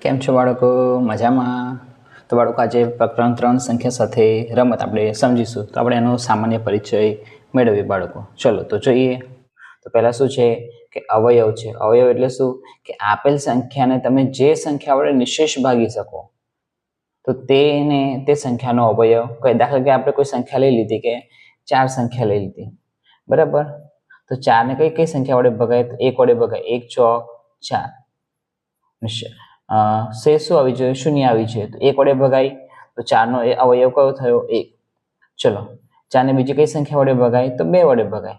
કેમ છો બાળકો? મજામાં? તો બાળકો, આજે પ્રકરણ ત્રણ સંખ્યા સાથે રમત આપણે સમજીશું. તો આપણે એનો સામાન્ય પરિચય મેળવીએ બાળકો. ચલો, તો જોઈએ. તો પહેલાં શું છે કે અવયવ છે? અવયવ એટલે શું? કે આપેલ સંખ્યાને તમે જે સંખ્યા વડે નિશેષ ભાગી શકો, તો તેને, તે સંખ્યાનો અવયવ કહે દાખલા કે આપણે કોઈ સંખ્યા લઈ લીધી કે ચાર સંખ્યા લઈ લીધી? બરાબર? તો ચારને કઈ કઈ સંખ્યા વડે ભગાય? એક વડે ભગાય. એક ચોક ચાર. નિશ્ચય. શેષ શું આવી જોઈએ, શૂન્ય આવી જોઈએ? તો એક વડે ભગાય, તો ચારનો એ અવયવ કયો થયો? એક. ચલો, ચારને બીજી કઈ સંખ્યા વડે ભગાય? તો બે વડે ભગાય.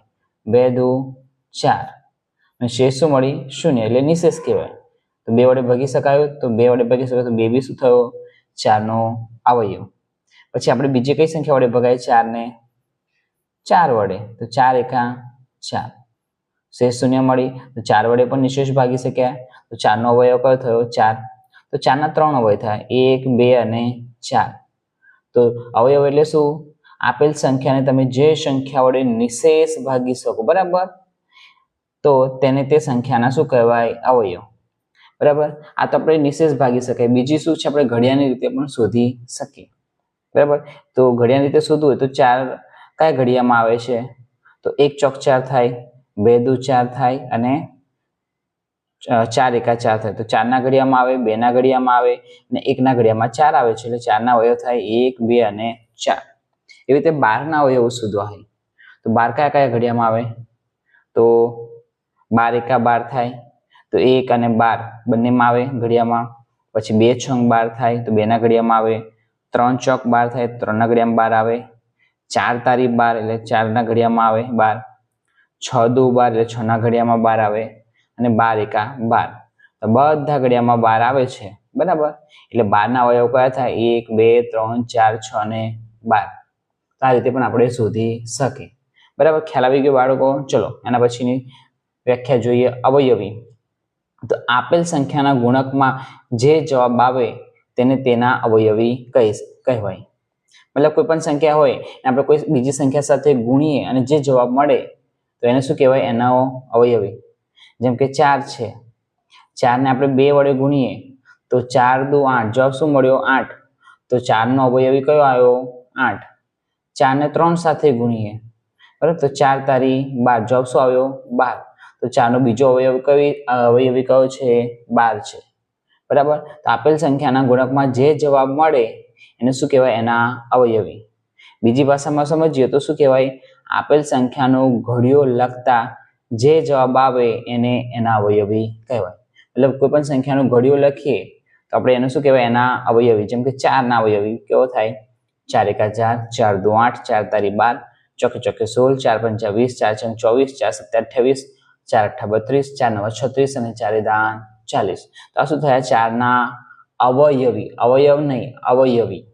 બે, દુ, ચાર. અને શેષ શું મળી? શૂન્ય, એટલે નિશેષ કહેવાય. તો બે વડે ભગી શકાયો? તો બે વડે ભગી શકાય, તો બે બી શું થયો? ચારનો અવયવ. પછી આપણે બીજી કઈ સંખ્યા વડે ભગાય? ચારને ચાર વડે. તો ચાર એકા ચાર. શેષ શૂન્ય મળી, તો ચાર વડે પણ નિશેષ ભાગી શક્યા. તો ચારનો અવયવ કયો થયો? ચાર. તો ચારના ત્રણ અવયવ થાય. એક, બે અને ચાર. તો અવયવ એટલે શું? આપેલ સંખ્યાને તમે જે સંખ્યા વડે નિશેષ ભાગી શકો, બરાબર? તો તેને તે સંખ્યાના શું કહેવાય? અવયવ. બરાબર? આ તો આપણે નિશેષ ભાગી શકાય. બીજી શું છે? આપણે ઘડિયાળની રીતે પણ શોધી શકીએ. બરાબર? તો ઘડિયાની રીતે શોધવું હોય તો ચાર કયા ઘડિયામાં આવે છે? તો એક ચોક ચાર થાય, બે દુ ચાર થાય અને ચાર એકા ચાર થાય. તો ચારના ઘડિયામાં આવે, બેના ઘડિયામાં આવે અને એકના ઘડિયામાં ચાર આવે છે. એટલે ચારના અવયવ થાય એક, બે અને ચાર. એવી રીતે બારના અવયવો શોધવા તો બાર કયા કયા ઘડિયામાં આવે? તો બાર એકા બાર થાય. તો એક અને બાર બંનેમાં આવે ઘડિયામાં. પછી બે છંગ બાર થાય, તો બેના ઘડિયામાં આવે. ત્રણ ચોક બાર થાય ત્રણના ઘડિયામાં બાર આવે. ચાર તારી બાર, એટલે ચારના ઘડિયામાં આવે બાર. છ દો બાર, એટલે છના ઘડિયામાં બાર આવે. અને બાર એકા બાર. તો બધા ઘડિયામાં બાર આવે છે. બરાબર? એટલે બારના અવયવ કયા થાય? એક, બે, ત્રણ, ચાર, છ અને બાર. તો આ રીતે પણ આપણે શોધી શકીએ. બરાબર? ખ્યાલ આવી ગયો બાળકો? ચલો, એના પછીની વ્યાખ્યા જોઈએ અવયવી. તો આપેલ સંખ્યાના ગુણકમાં જે જવાબ આવે તેને તેના અવયવી કહી કહેવાય. મતલબ કોઈ પણ સંખ્યા હોય અને આપણે કોઈ બીજી સંખ્યા સાથે ગુણીએ અને જે જવાબ મળે, તો એને શું કહેવાય? એના અવયવી. જેમ કે ચાર છે. ચારને આપણે બે વડે ગુણીએ, તો ચાર દુ આઠ. જવાબ શું મળ્યો? આઠ. તો ચારનો અવયવી કયો આવ્યો? આઠ. ચારને ત્રણ સાથે ગુણીએ, બરાબર? તો ચાર તારી બાર. જવાબ શું આવ્યો? બાર. તો ચારનો બીજો અવયવ કઈ, અવયવી કયો છે? બાર છે. બરાબર? તો આપેલ સંખ્યાના ગુણકમાં જે જવાબ મળે, એને શું કહેવાય? એના અવયવી. બીજી ભાષામાં સમજીએ તો શું કહેવાય? આપેલ સંખ્યાનો ઘડિયો લખતા જે જવાબ આવે એને એના અવયવી કહેવાય. મતલબ કોઈ પણ સંખ્યાનું ઘડિયું લખીએ, તો આપણે એનું શું કહેવાય? એના અવયવી. જેમ કે ચારના અવયવી કેવો થાય? ચાર એકા ચાર ચાર દો આઠ, ચાર તારી બાર, ચોકે ચોકે સોળ, ચાર પંચા વીસ, ચાર છંગ ચોવીસ, ચાર સત્તર અઠ્યાવીસ ચાર અઠ્ઠા બત્રીસ, ચાર નવ છત્રીસ અને ચારે દાન ચાલીસ. તો આ શું થયા? ચારના અવયવી. અવયવ નહીં, અવયવી.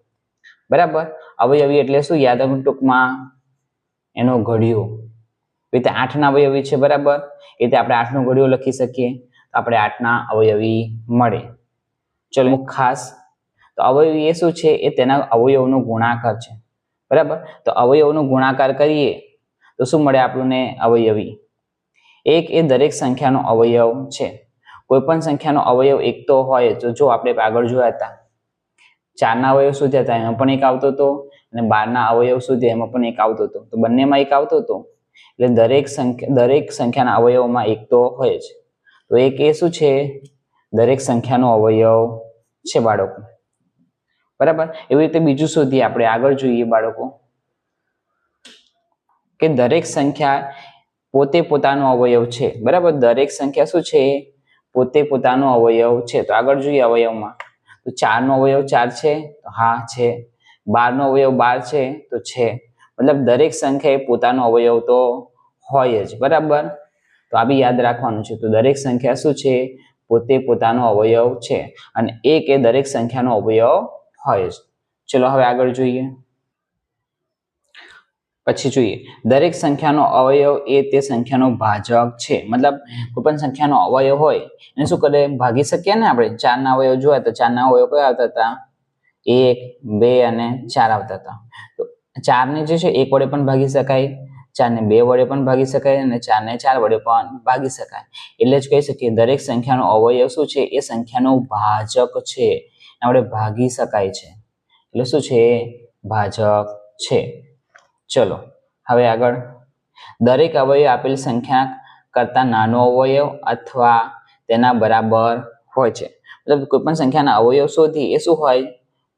બરાબર? અવયવી એટલે શું? યાદ ટૂંકમાં. એનો ઘડિયો. રીતે આઠના અવયવી છે, બરાબર? એ રીતે આપણે આઠનો ઘડિયો લખી શકીએ. તો આપણે આઠના અવયવી મળે. ચલો ખાસ. તો અવયવી એ શું છે? એ તેના અવયવનો ગુણાકાર છે. બરાબર? તો અવયવનો ગુણાકાર કરીએ, તો શું મળે આપણને અવયવી? એક એ દરેક સંખ્યાનો અવયવ છે. કોઈ પણ સંખ્યાનો અવયવ એક તો હોય, તો જો આપણે આગળ જોયા હતા. ચારના અવયવ સુધી હતા, એમાં પણ એક આવતો હતો. અને બારના અવયવ સુધી એમાં પણ એક આવતો હતો. તો બંનેમાં એક આવતો હતો. એટલે દરેક સંખ્યા દરેક સંખ્યાના અવયવમાં એક તો હોય જ. તો એક એ શું છે? દરેક સંખ્યાનો અવયવ છે બાળકો. બરાબર? એવી રીતે બીજું શોધીએ આપણે આગળ જોઈએ બાળકો. કે દરેક સંખ્યા પોતે પોતાનો અવયવ છે. બરાબર? દરેક સંખ્યા શું છે? પોતે પોતાનો અવયવ છે. તો આગળ જોઈએ અવયવમાં. તો ચારનો અવયવ ચાર છે? હા છે. બારનો અવયવ બાર છે? તો છે. મતલબ દરેક સંખ્યા એ પોતાનો અવયવ તો હોય જ, બરાબર? તો આ બી યાદ રાખવાનું છે. તો દરેક સંખ્યા શું છે? પોતે પોતાનો અવયવ છે અને એક એ દરેક સંખ્યાનો અવયવ હોય જ. ચલો હવે આગળ જોઈએ. પછી જોઈએ. દરેક સંખ્યાનો અવયવ એ તે સંખ્યાનો ભાજક છે. મતલબ કોઈ પણ સંખ્યાનો અવયવ હોય, એને શું કરે? ભાગી શકીએ ને આપણે? ચારના અવયવ જોયા તો ચારના અવયવ કયા આવતા હતા? એક, બે અને ચાર આવતા હતા. તો ચારને જે છે, એક વડે પણ ભાગી શકાય, ચારને બે વડે પણ ભાગી શકાય અને ચારને ચાર વડે પણ ભાગી શકાય. એટલે જ કહી શકીએ, દરેક સંખ્યાનો અવયવ શું છે? એ સંખ્યાનો ભાજક છે. આપણે ભાગી શકાય છે. એટલે શું છે? ભાજક છે. ચલો, હવે આગળ. દરેક અવયવ આપેલ સંખ્યા કરતા નાનો અવયવ અથવા તેના બરાબર હોય છે. મતલબ કોઈ પણ સંખ્યાના અવયવ શોધી એ શું હોય?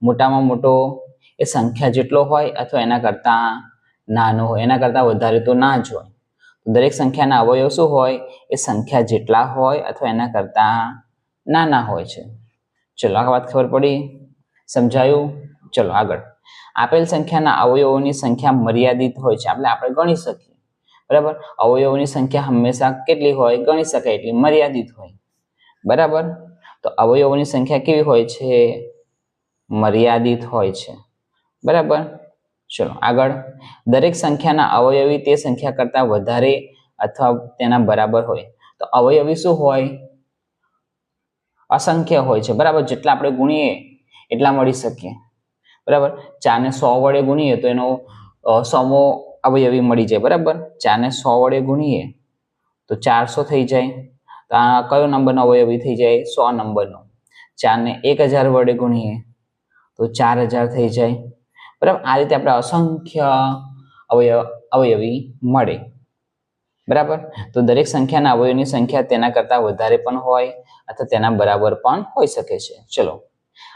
મોટામાં મોટો એ સંખ્યા જેટલો હોય અથવા એના કરતાં નાનો હોય, એના કરતાં વધારે તો ના જ હોય. દરેક સંખ્યાના અવયવ શું હોય? એ સંખ્યા જેટલા હોય અથવા એના કરતાં નાના હોય છે. ચલો આ વાત ખબર પડી? સમજાયું? ચલો આગળ. આપેલ સંખ્યાના અવયવોની સંખ્યા મર્યાદિત હોય છે. આપણે આપણે ગણી શકીએ. બરાબર? અવયવોની સંખ્યા હંમેશા કેટલી હોય? ગણી શકાય એટલી મર્યાદિત હોય. બરાબર? તો અવયવોની સંખ્યા કેવી હોય છે? મર્યાદિત હોય છે. બરાબર? ચલો, આગળ. દરેક સંખ્યાના અવયવી તે સંખ્યા કરતા વધારે અથવા તેના બરાબર હોય. તો અવયવી શું હોય? અસંખ્ય હોય છે. બરાબર? જેટલા આપણે ગુણીએ, એટલા મળી શકીએ. બરાબર? ચારને સો વડે ગુણીએ તો એનો સોમો અવયવી મળી જાય. બરાબર? ચારને સો વડે ગુણીએ તો ચારસો થઈ જાય. તો આ કયો નંબરનો અવયવી થઈ જાય? સો નંબરનો. ચારને એક હજાર વડે ગુણીએ તો ચાર હજાર થઈ જાય. બરાબર? આ રીતે આપણે અસંખ્ય અવયવ, અવયવી મળે. બરાબર? તો દરેક સંખ્યાના અવયવની સંખ્યા તેના કરતાં વધારે પણ હોય અથવા તેના બરાબર પણ હોઈ શકે છે. ચલો.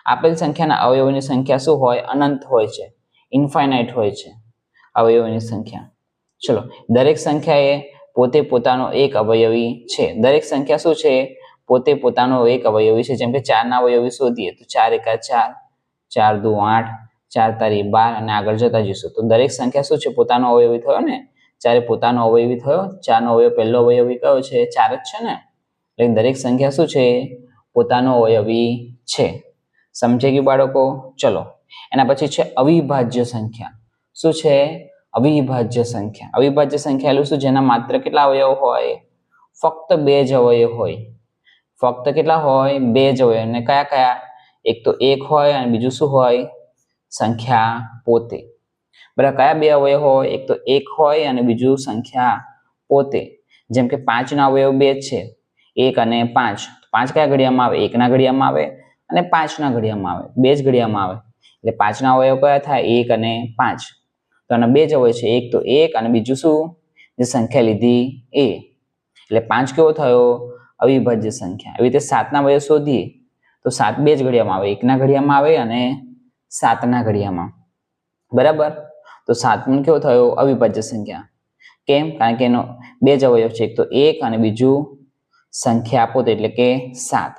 આપેલ સંખ્યાના અવયવોની સંખ્યા શું હોય? અનંત હોય છે. ઇન્ફાઇનાઇટ હોય છે. અવયવોની સંખ્યા. ચલો. દરેક સંખ્યા એ પોતે પોતાનો એક અવયવી છે. દરેક સંખ્યા શું છે? પોતે પોતાનો એક અવયવી છે. જેમ કે ચારના અવયવી શોધીએ તો ચાર એકા ચાર ચાર દુ આઠ ચાર તારી બાર અને આગળ જતા જઈશું. તો દરેક સંખ્યા શું છે? પોતાનો અવયવી થયો ને? ચારે પોતાનો અવયવી થયો, ચારનો અવયવ પહેલો અવયવી કયો છે? ચાર જ છે ને? એટલે દરેક સંખ્યા શું છે? પોતાનો અવયવી છે. સમજે ગયું બાળકો? ચલો. એના પછી છે અવિભાજ્ય સંખ્યા. શું છે? અવિભાજ્ય સંખ્યા. અવિભાજ્ય સંખ્યા એટલે શું? જેના માત્ર કેટલા અવયવ હોય? ફક્ત બે જ અવયવ હોય. ફક્ત કેટલા હોય? બે જ અવયવ. અને કયા કયા? એક તો એક હોય અને બીજું શું હોય? સંખ્યા પોતે. બરાબર કયા બે અવયવ હોય? એક તો એક હોય અને બીજું સંખ્યા પોતે. જેમ કે પાંચના અવયવ બે જ છે. એક અને પાંચ. પાંચ કયા ઘડિયામાં આવે? એકના ઘડિયામાં આવે અને પાંચના ઘડિયામાં આવે. બે જ ઘડિયામાં આવે. એટલે પાંચના અવયવ કયા થાય? એક અને પાંચ. તો આના બે જ અવયવ છે. એક તો એક અને બીજું શું? જે સંખ્યા લીધી એ. એટલે પાંચ કેવો થયો? અવિભાજ્ય સંખ્યા. એવી રીતે સાતના અવયવ શોધીએ તો સાત બે જ ઘડિયામાં આવે. એકના ઘડિયામાં આવે અને સાતના ઘડિયામાં. બરાબર? તો સાતમું કેવો થયો? અવિભાજ્ય સંખ્યા. કેમ? કારણ કે એનો બે જ અવયવ છે. એક તો એક અને બીજું સંખ્યા પોતે એટલે કે સાત.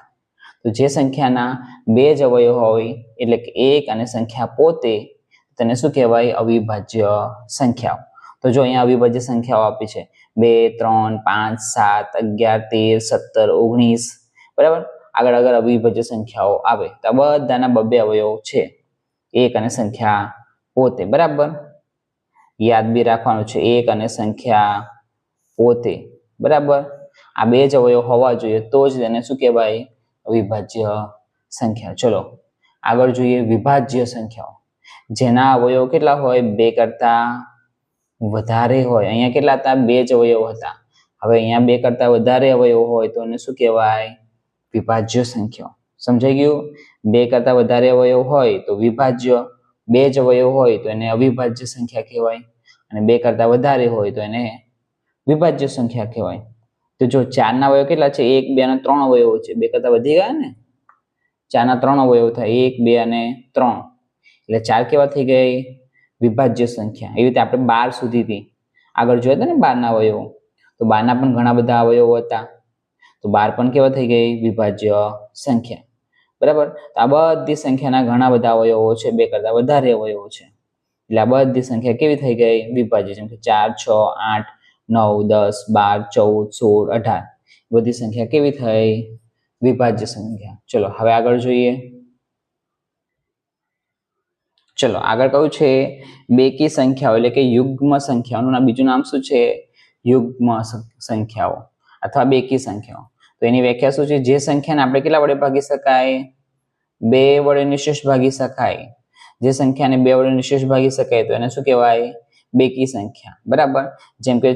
તો જે સંખ્યાના બે જ અવયવ હોય, એટલે કે એક અને સંખ્યા પોતે, તેને શું કહેવાય? અવિભાજ્ય સંખ્યાઓ. તો જો અહીંયા અવિભાજ્ય સંખ્યાઓ આપી છે. બે, ત્રણ, પાંચ, સાત, અગિયાર, તેર, સત્તર, ઓગણીસ. બરાબર? આગળ આગળ અવિભાજ્ય સંખ્યાઓ આવે. તો બધાના બબે અવયવ છે. એક અને સંખ્યા પોતે, બરાબર? યાદ બી રાખવાનું છે, એક અને સંખ્યા પોતે, બરાબર? આ બે જ અવયવ હોવા જોઈએ, તો જ તેને શું કહેવાય? અવિભાજ્ય સંખ્યા. ચલો, આગળ જોઈએ વિભાજ્ય સંખ્યાઓ. જેના અવયવ કેટલા હોય? બે કરતા વધારે હોય. અહીંયા કેટલા હતા? બે જ અવયવ હતા. હવે અહીંયા બે કરતા વધારે અવયવ હોય તો એને શું કહેવાય? વિભાજ્ય સંખ્યાઓ. સમજાઈ ગયું? બે કરતા વધારે અવયવ હોય તો વિભાજ્ય, બે જ અવયવ હોય તો એને અવિભાજ્ય સંખ્યા કહેવાય અને બે કરતા વધારે હોય તો એને વિભાજ્ય સંખ્યા કહેવાય. તો જો ચારના અવયવ કેટલા છે? એક, બે અને ત્રણ અવયવો છે. બે કરતા વધી ગયા ને? ચારના ત્રણ અવયવ થાય. એક, બે અને ત્રણ. એટલે ચાર કેવા થઈ ગઈ? વિભાજ્ય સંખ્યા. એવી રીતે આપણે બાર સુધીથી આગળ જોયા હતા ને બારના અવયવો તો બારના પણ ઘણા બધા અવયવો હતા. તો બાર પણ કેવા થઈ ગઈ? વિભાજ્ય સંખ્યા. બરાબર? તો આ બધી સંખ્યાના ઘણા બધા અવયવો છે, બે કરતા વધારે અવયવો છે. એટલે આ બધી સંખ્યા કેવી થઈ ગઈ? વિભાજ્ય જેમ કે ચાર, છ, આઠ, નવ, દસ, બાર, ચૌદ, સોળ, અઢાર. બધી સંખ્યા કેવી થઈ? વિભાજ્ય સંખ્યા. ચલો, હવે આગળ જોઈએ. ચલો, આગળ કયું છે, બેકી સંખ્યાઓ એટલે કે યુગ્મ સંખ્યાઓનું બીજું નામ શું છે? યુગ્મ સંખ્યાઓ. અથવા બેકી સંખ્યાઓ. તો એની વ્યાખ્યા શું છે? જે સંખ્યાને આપણે કેટલા વડે ભાગી શકાય? બે વડે નિશેષ ભાગી શકાય. જે સંખ્યાને બે વડે નિશેષ ભાગી શકાય તો એને શું કહેવાય? બેકી સંખ્યા. બરાબર? જેમ કે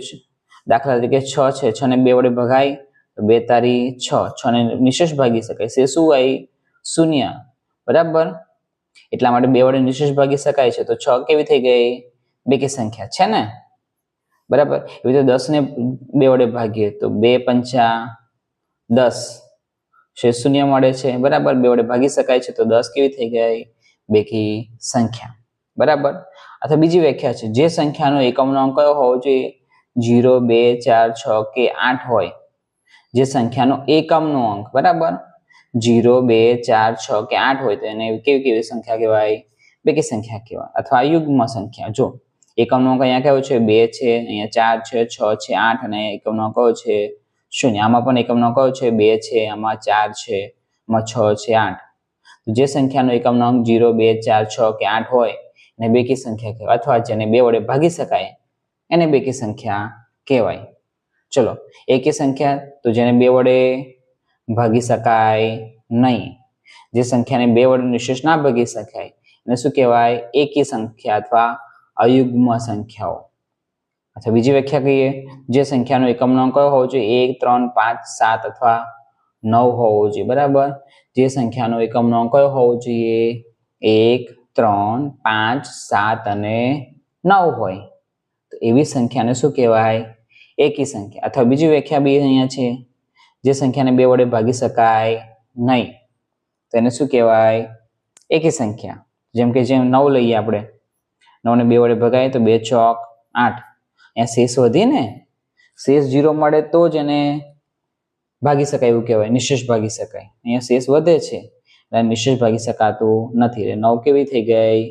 દાખલા તરીકે છ છે. છ ને બે વડે ભગાય તો બે તારી છ. છ ને નિશેષ ભાગી શકાય. છે શું હોય? શૂન્ય. બરાબર? એટલા માટે બે વડે નિશેષ ભાગી શકાય છે. તો છ કેવી થઈ ગઈ? બેકી સંખ્યા. છે ને? બરાબર? એવી રીતે દસ ને બે વડે ભાગીએ તો બે પંચા દસ. છે શૂન્ય મળે છે, બરાબર? બે વડે ભાગી શકાય છે, તો દસ કેવી થઈ ગઈ? બેકી સંખ્યા. બરાબર? અથવા બીજી વ્યાખ્યા છે, જે સંખ્યાનો એકમનો અંક કયો હોવો જોઈએ? જીરો બે, ચાર, છ કે આઠ હોય. જે સંખ્યાનો એકમનો અંક, બરાબર? જીરો બે, ચાર, છ કે આઠ હોય, તો એને કેવી કેવી સંખ્યા કહેવાય? બેકી સંખ્યા કહેવાય. અથવા યુગ્મ સંખ્યા, જો એકમનો અંક અહીંયા કયો છે? બે છે, અહીંયા ચાર છે, છ છે, આઠ અને એકમનો કયો છે? શૂન્ય આમાં પણ એકમનો અંક કયો છે? બે છે, આમાં ચાર છે, આમાં છ છે, આઠ. જે સંખ્યાનો એકમનો અંક જીરો, બે, ચાર, છ કે આઠ હોય, એને બેકી સંખ્યા કહેવાય. અથવા જેને બે વડે ભાગી શકાય, એને બેકી સંખ્યા કહેવાય. ચલો, એકી સંખ્યા, તો જેને બે વડે ભાગી શકાય નહીં. જે સંખ્યાને બે વડે નિશેષ ના ભાગી શકાય, એને શું કહેવાય? એકી સંખ્યા અથવા અયુગ્મ સંખ્યાઓ. અથવા બીજી વ્યાખ્યા કહીએ. જે સંખ્યાનો એકમનો કયો હોવો જોઈએ? એક, ત્રણ, પાંચ, સાત અથવા નવ હોવો જોઈએ. બરાબર? જે સંખ્યાનો એકમનો કયો હોવો જોઈએ? એક, ત્રણ, પાંચ, સાત અને નવ હોય. તો એવી સંખ્યાને શું કહેવાય? એકી સંખ્યા. અથવા બીજી વ્યાખ્યા બી અહીંયા છે. જે સંખ્યાને બે વડે ભાગી શકાય નહીં. તેને શું કહેવાય? એકી સંખ્યા. જેમ કે, જેમ નવ લઈએ આપણે. નવને બે વડે ભગાય તો બે ચોક આઠ. અહીંયા શેષ વધી ને શેષ જીરો મળે તો જ એને ભાગી શકાય એવું કહેવાય, નિશેષ ભાગી શકાય. અહીંયા શેષ વધે છે, એટલે નિશેષ ભાગી શકાતું નથી. એટલે નવ કેવી થઈ ગઈ?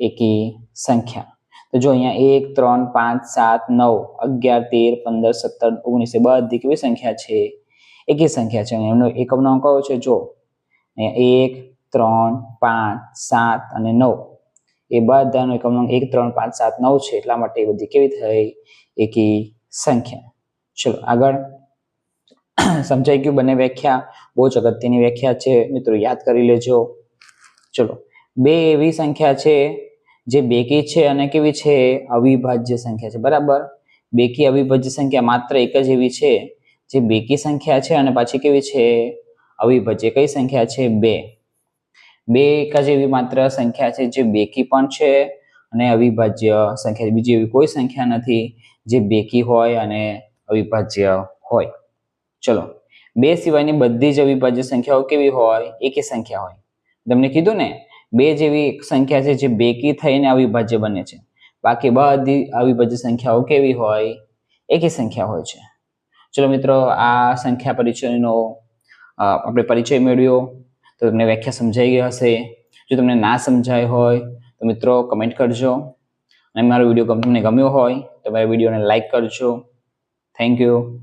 એકી સંખ્યા. તો જો અહીંયા એક, ત્રણ, પાંચ, સાત, નવ, અગિયાર, તેર, પંદર, સત્તર, ઓગણીસ બધી કેવી સંખ્યા છે? એકી સંખ્યા છે. એમનો એકમનો અંક કયો છે? જો અહીંયા એક, ત્રણ, પાંચ, સાત અને નવ. એ બધાનો એકમનો એક, ત્રણ, પાંચ, સાત, નવ છે, એટલા માટે એ બધી કેવી થઈ? એકી સંખ્યા. ચલો, આગળ. સમજાઈ ગયું બંને વ્યાખ્યા? બહુ જ અગત્યની વ્યાખ્યા છે. મિત્રો, યાદ કરી લેજો. ચલો, બે એવી સંખ્યા છે, જે બેકી છે અને કેવી છે? અવિભાજ્ય સંખ્યા છે. બરાબર? બેકી અવિભાજ્ય સંખ્યા માત્ર એક જ એવી છે, જે બેકી સંખ્યા છે અને પાછી કેવી છે? અવિભાજ્ય. કઈ સંખ્યા છે? બે. બે એક જ એવી માત્ર સંખ્યા છે, જે બેકી પણ છે અને અવિભાજ્ય સંખ્યા બીજી એવી કોઈ સંખ્યા નથી જે બેકી હોય અને અવિભાજ્ય હોય. ચલો, બે સિવાયની બધી જ અવિભાજ્ય સંખ્યાઓ કેવી હોય? એકી સંખ્યા હોય. તમને કીધું ને, બે જેવી એક સંખ્યા છે જે બેકી થઈને અવિભાજ્ય બને છે. બાકી બધી અવિભાજ્ય સંખ્યાઓ કેવી હોય? એકી સંખ્યા હોય છે. ચલો મિત્રો, આ સંખ્યા પરિચયનો આપણે પરિચય મેળવ્યો. તો તમને વ્યાખ્યા સમજાઈ ગઈ હશે. જો તમને ના સમજાય હોય, તો મિત્રો કમેન્ટ કરજો. અને મારો વીડિયો તમને ગમ્યો હોય, તો મારા વિડીયોને લાઈક કરજો. Thank you